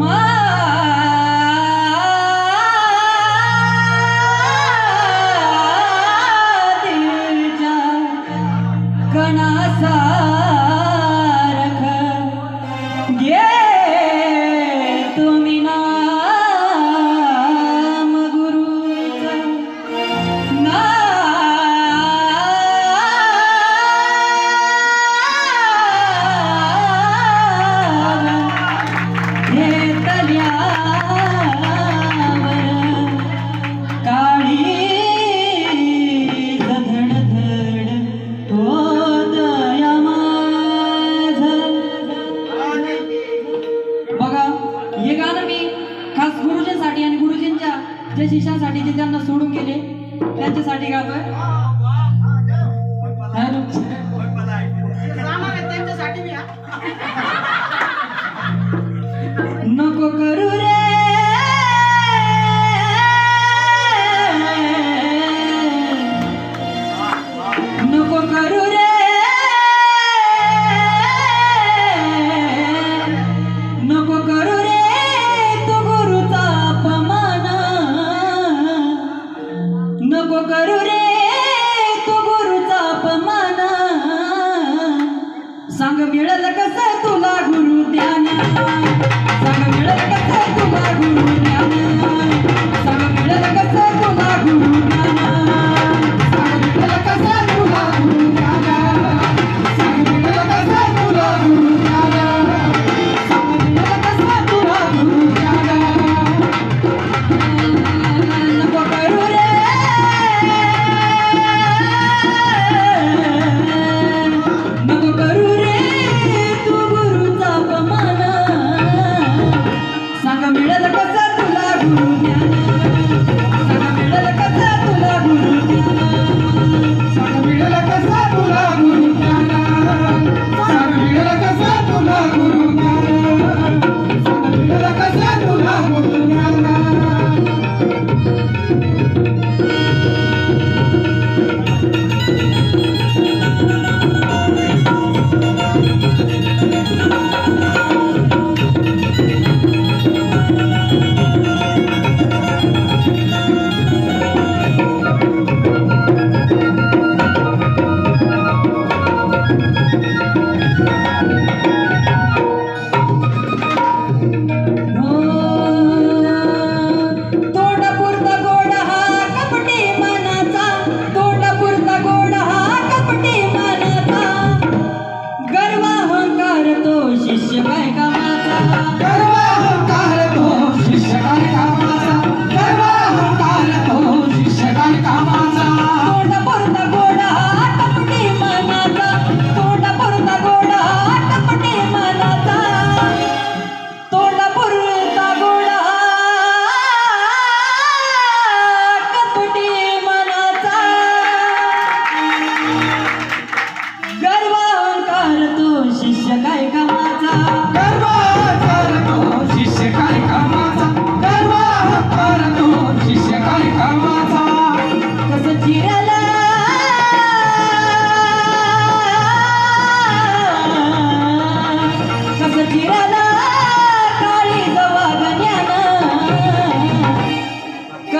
मग आपल्या शिष्यासाठी जे त्यांना सोडून गेले त्यांच्यासाठी का त्यांच्यासाठी मी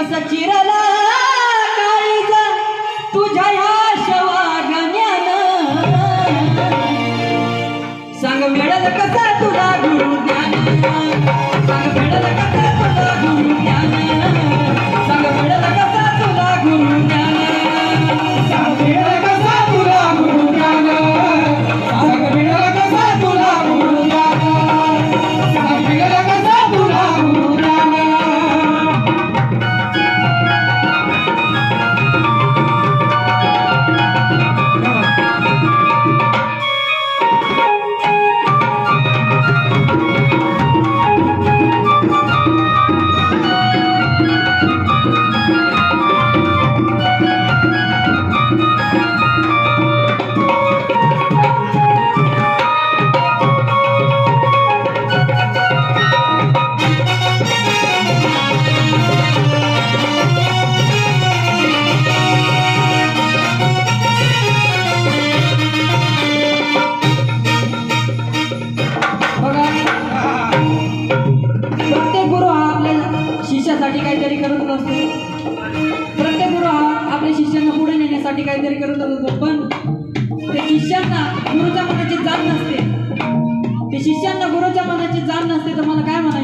कस चिरला काळीचा तुझ्या ह्या शवागण्यानं. सांग मिळल कसा तुला गुरु ज्ञान सांग मिळल कसा तुला गुरु ज्ञान गुरुच्या मनाची जाण नसते. ते शिष्यांना गुरुच्या मनाची जाण नसते तर मला काय म्हणायचं?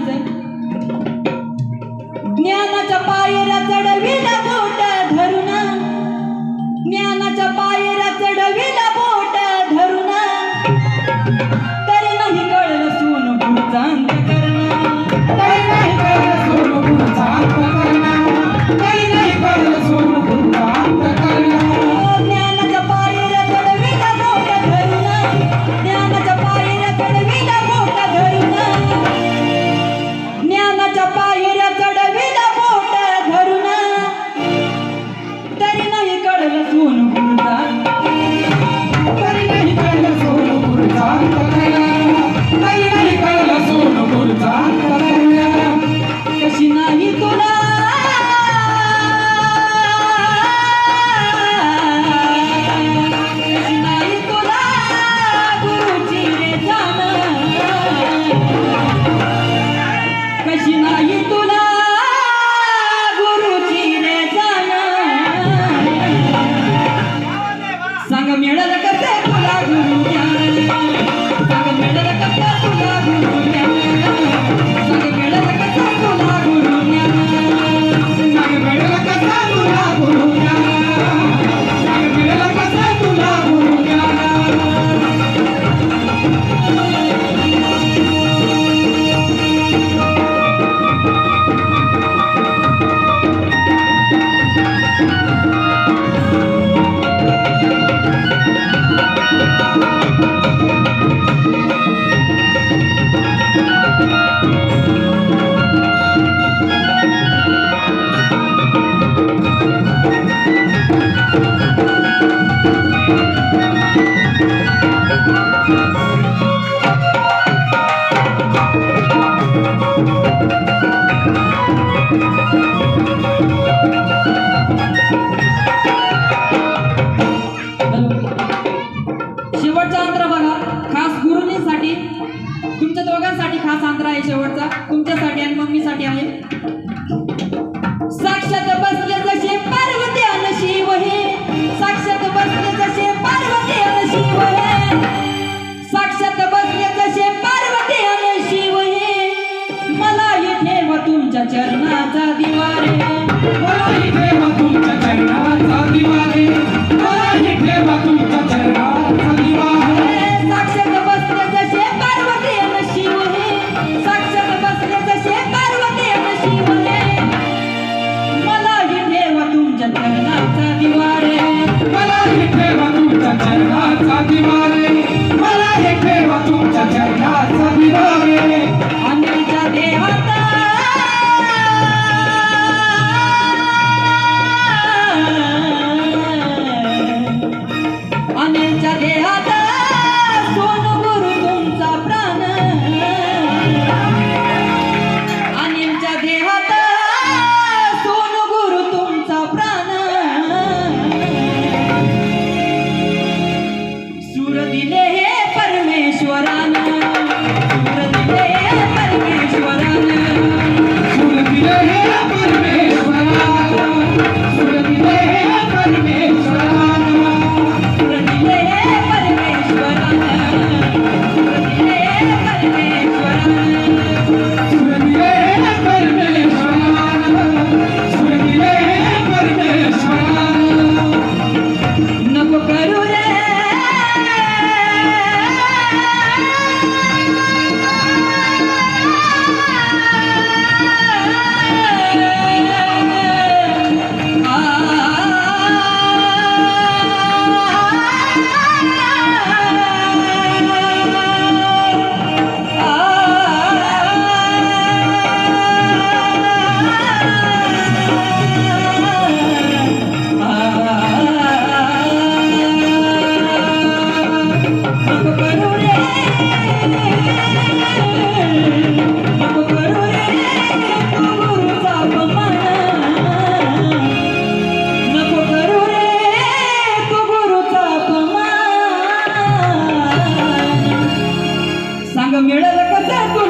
that